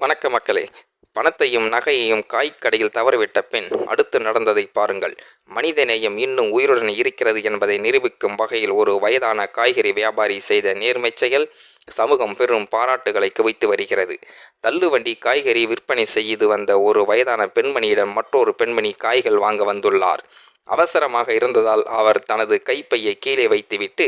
வணக்க மக்களே. பணத்தையும் நகையையும் காய்க்கடையில் தவறவிட்ட பெண் அடுத்து நடந்ததை பாருங்கள். மனிதநேயம் இன்னும் உயிருடன் இருக்கிறது என்பதை நிரூபிக்கும் வகையில் ஒரு வயதான காய்கறி வியாபாரி செய்த நேர்மை செயல் சமூகம் பெரும் பாராட்டுகளை குவித்து வருகிறது. தள்ளுவண்டி காய்கறி விற்பனை செய்து வந்த ஒரு வயதான பெண்மணியிடம் மற்றொரு பெண்மணி காய்கள் வாங்க வந்துள்ளார். அவசரமாக இருந்ததால் அவர் தனது கைப்பையை கீழே வைத்துவிட்டு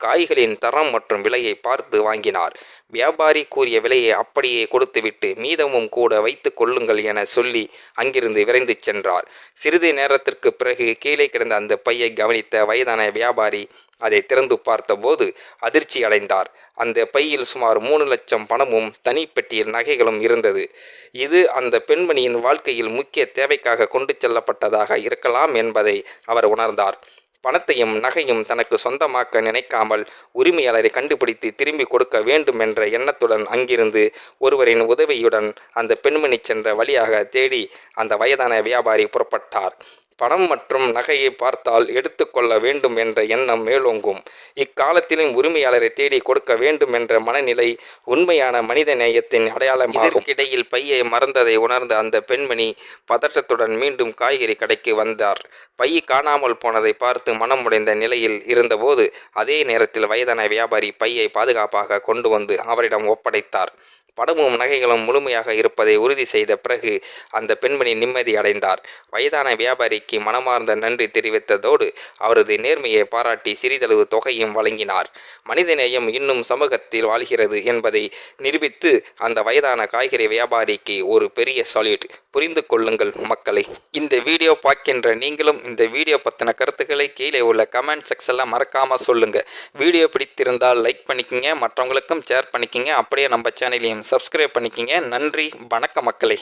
காய்களின் தரம் மற்றும் விலையை பார்த்து வாங்கினார். வியாபாரி கூறிய விலையை அப்படியே கொடுத்துவிட்டு மீதமும் கூட வைத்து கொள்ளுங்கள் என சொல்லி அங்கிருந்து விரைந்து சென்றார். சிறிது நேரத்திற்கு பிறகு கீழே கிடந்த அந்த பையை கவனித்த வயதான வியாபாரி அதை திறந்து பார்த்தபோது அதிர்ச்சி அடைந்தார். அந்த பையில் சுமார் மூணு லட்சம் பணமும் தனிப்பெட்டியில் நகைகளும் இருந்தது. இது அந்த பெண்மணியின் வாழ்க்கையில் முக்கிய தேவைக்காக கொண்டு செல்லப்பட்டதாக இருக்கலாம் என்பதை அவர் உணர்ந்தார். பணத்தையும் நகையும் தனக்கு சொந்தமாக்க நினைக்காமல் உரிமையாளரை கண்டுபிடித்து திரும்பி கொடுக்க வேண்டும் என்ற எண்ணத்துடன் அங்கிருந்து ஒருவரின் உதவியுடன் அந்த பெண்மணி சென்ற வழியாக தேடி அந்த வயதான வியாபாரி புறப்பட்டார். பணம் மற்றும் நகையை பார்த்தால் எடுத்துக்கொள்ள வேண்டும் என்ற எண்ணம் மேலோங்கும். இக்காலத்திலும் உரிமையாளரை தேடி கொடுக்க வேண்டும் என்ற மனநிலை உண்மையான மனித நேயத்தின் அடையாளமாகும். இடையில் பையை மறந்ததை உணர்ந்த அந்த பெண்மணி பதற்றத்துடன் மீண்டும் காய்கறி கடைக்கு வந்தார். பை காணாமல் போனதை பார்த்து மனம் உடைந்த நிலையில் இருந்தபோது அதே நேரத்தில் வயதான வியாபாரி பையை பாதுகாப்பாக கொண்டு வந்து அவரிடம் ஒப்படைத்தார். படமும் நகைகளும் முழுமையாக இருப்பதை உறுதி செய்த பிறகு அந்த பெண்மணி நிம்மதி அடைந்தார். வயதான வியாபாரிக்கு மனமார்ந்த நன்றி தெரிவித்ததோடு அவரது நேர்மையை பாராட்டி சிறிதளவு தொகையும் வழங்கினார். மனிதநேயம் இன்னும் சமூகத்தில் வாழ்கிறது என்பதை நிரூபித்து அந்த வயதான காய்கறி வியாபாரிக்கு ஒரு பெரிய சால்யூட் புரிந்து கொள்ளுங்கள் மக்களை. இந்த வீடியோ பார்க்கின்ற நீங்களும் இந்த வீடியோ பற்றின கருத்துக்களை கீழே உள்ள கமெண்ட் செக்ஷனில் மறக்காமல் சொல்லுங்கள் வீடியோ பிடித்திருந்தால் லைக் பண்ணிக்கோங்க மற்றவங்களுக்கும் ஷேர் பண்ணிக்கோங்க. அப்படியே நம்ம சேனலையும் சப்ஸ்கிரைப் பண்ணிக்கங்க. நன்றி. வணக்க மக்களே.